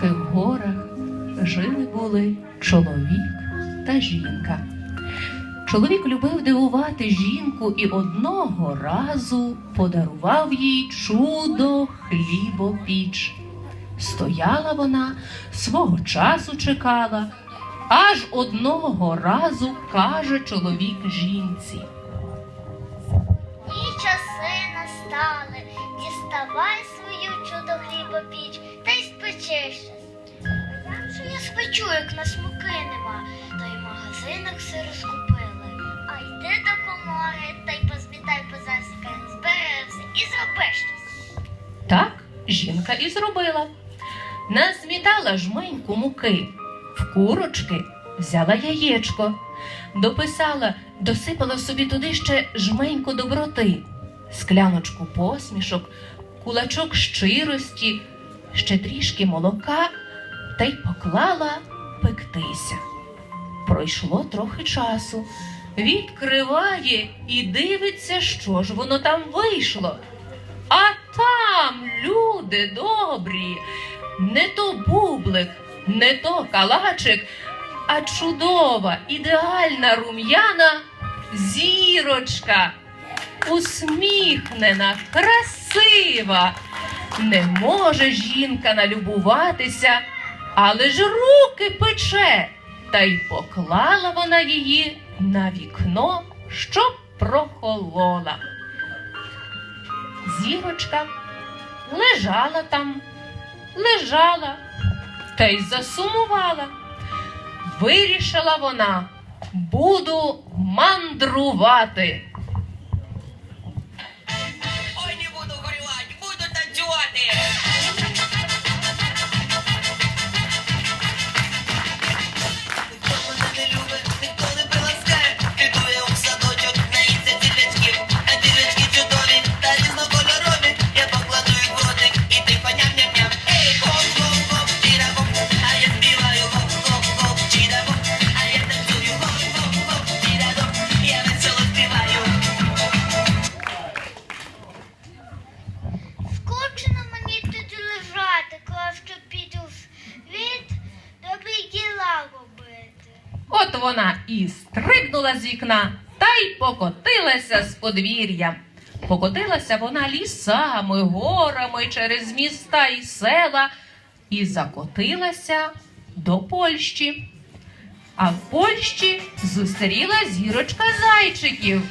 Карпатських горах жили були чоловік та жінка. Чоловік любив дивувати жінку і одного разу подарував їй чудо хлібопіч. Стояла вона, свого часу чекала, аж одного разу каже чоловік жінці. І часи настали. Діставай спечу, як на смуки нема, то й в магазинах все розкупили. А йди до комори та й позмітай по засіках, збери все і зроби щось. Так жінка і зробила. Назмітала жменьку муки, в курочки взяла яєчко, дописала, досипала собі туди ще жменьку доброти, скляночку посмішок, кулачок щирості, ще трішки молока та й поклала пектися. Пройшло трохи часу. Відкриває і дивиться, що ж воно там вийшло. А там, люди добрі, не то бублик, не то калачик, а чудова, ідеальна рум'яна зірочка, усміхнена, красива. Не може жінка налюбуватися, але ж руки пече. Та й поклала вона її на вікно, щоб прохолола. Зірочка лежала там, лежала та й засумувала. Вирішила вона, буду мандрувати. Вікна та й покотилася з подвір'я. Покотилася вона лісами, горами через міста і села і закотилася до Польщі. А в Польщі зустріла зірочка зайчиків.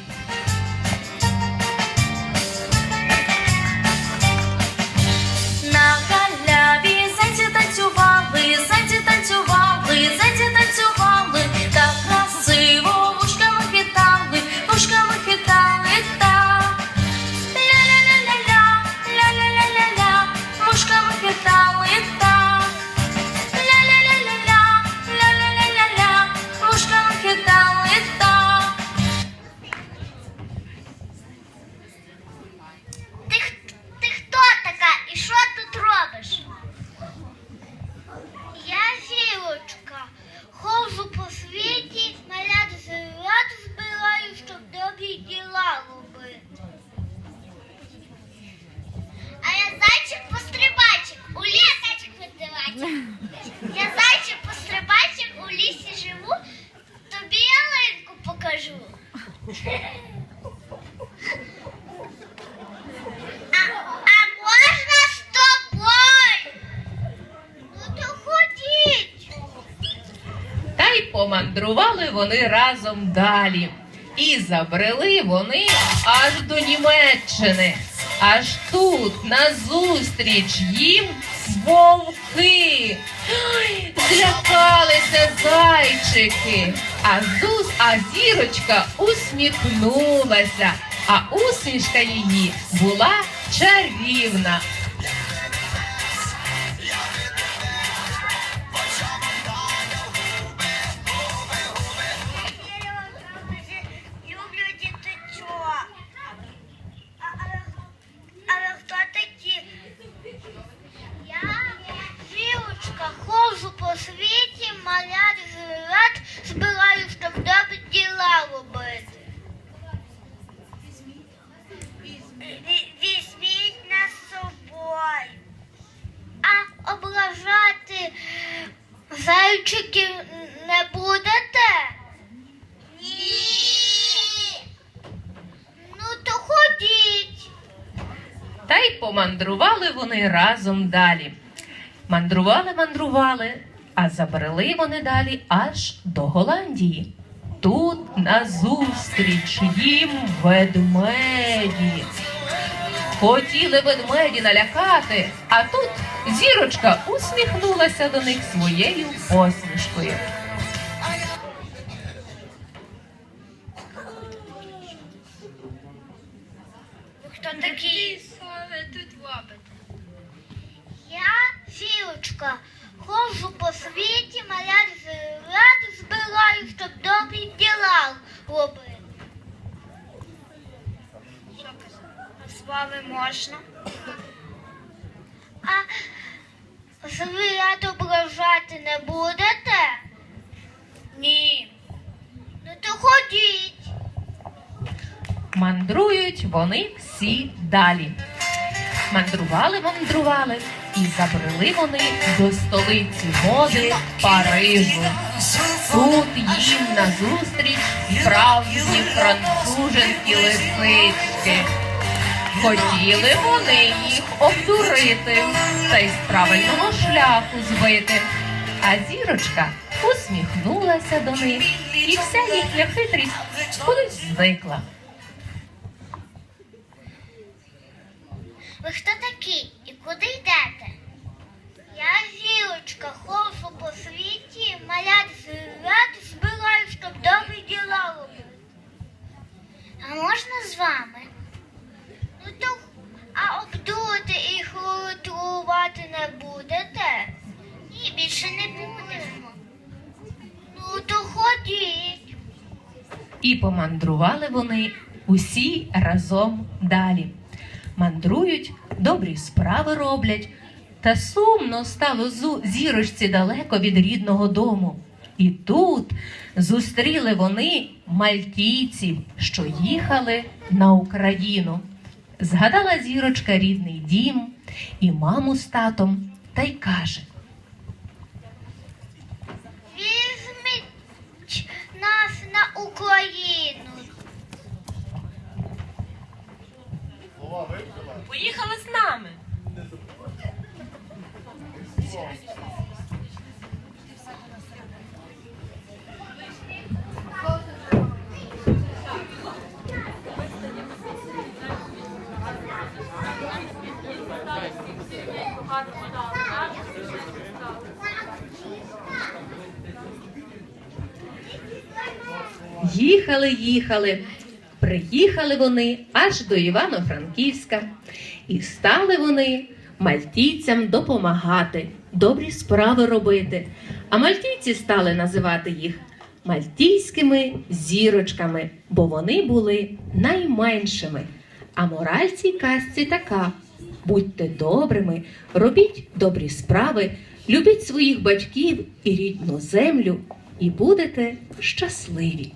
На галяві вони разом далі. І забрели вони аж до Німеччини. Аж тут, назустріч їм вовки. Злякалися зайчики. А зус, а зірочка усміхнулася, а усмішка її була чарівна. Вони разом далі. Мандрували, мандрували, а забрели вони далі аж до Голландії. Тут назустріч їм ведмеді. Хотіли ведмеді налякати, а тут зірочка усміхнулася до них своєю посмішкою. Хто такий? тут робите? Я Філочка. Ходжу по світі, малят ради збираю, щоб добрі діла робити. З вами можна? А звірят ображати не будете? Ні. Ну то ходіть. Мандрують вони всі далі. Мандрували, мандрували, і забрели вони до столиці моди Парижу. Тут їм назустріч справжні француженки лисички. Хотіли вони їх обдурити та й з правильного шляху збити. А зірочка усміхнулася до них, і вся їхня хитрість кудись зникла. Ви хто такі і куди йдете? Я зірочка, ходжу по світі, малят звірят збираю, щоб добрі діла робити. А можна з вами? Ну то, а обдурити і хлотрувати не будете? Ні, більше не будемо. Ну то ходіть. І помандрували вони усі разом далі. Мандрують, добрі справи роблять, та сумно стало зірочці далеко від рідного дому. І тут зустріли вони мальтійців, що їхали на Україну. Згадала зірочка рідний дім і маму з татом, та й каже: Візьміть нас на Україну. Поїхали з нами. Їхали, їхали. Приїхали вони аж до Івано-Франківська, і стали вони мальтійцям допомагати, добрі справи робити. А мальтійці стали називати їх мальтійськими зірочками, бо вони були найменшими. А мораль цій казці така: будьте добрими, робіть добрі справи, любіть своїх батьків і рідну землю, і будете щасливі.